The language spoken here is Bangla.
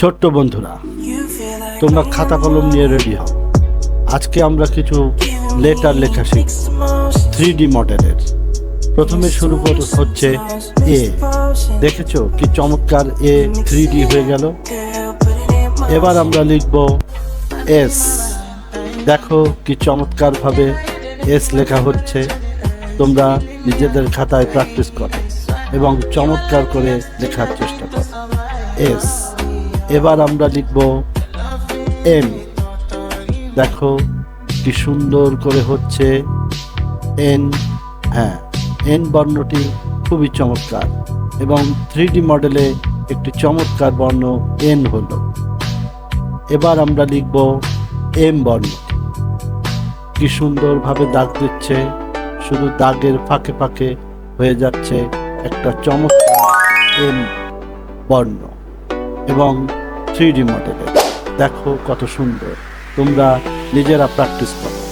ছোট্ট বন্ধুরা, তোমরা খাতা কলম নিয়ে রেডি হও। আজকে আমরা কিছু লেটার লেখা শিখব। থ্রি ডি মডেলের। প্রথমে শুরু হচ্ছে এ দেখেছ কি চমৎকার এ থ্রি ডি হয়ে গেল? এবার আমরা লিখব এস দেখো কি চমৎকারভাবে এস লেখা হচ্ছে। তোমরা নিজেদের খাতায় প্র্যাকটিস করো এবং চমৎকার করে লেখার চেষ্টা করো। এস এবার আমরা লিখব এম। দেখো কি সুন্দর করে হচ্ছে এন হ্যাঁ এন বর্ণটি খুবই চমৎকার এবং থ্রি মডেলে একটি চমৎকার বর্ণ এন হলো। এবার আমরা লিখব এম বর্ণটি কি সুন্দরভাবে দাগ দিচ্ছে, শুধু দাগের ফাঁকে ফাঁকে হয়ে যাচ্ছে একটা চমৎকার এম বর্ণ। এবং থ্রি ডি মডেলের দেখো কত সুন্দর। তোমরা নিজেরা প্র্যাকটিস করো।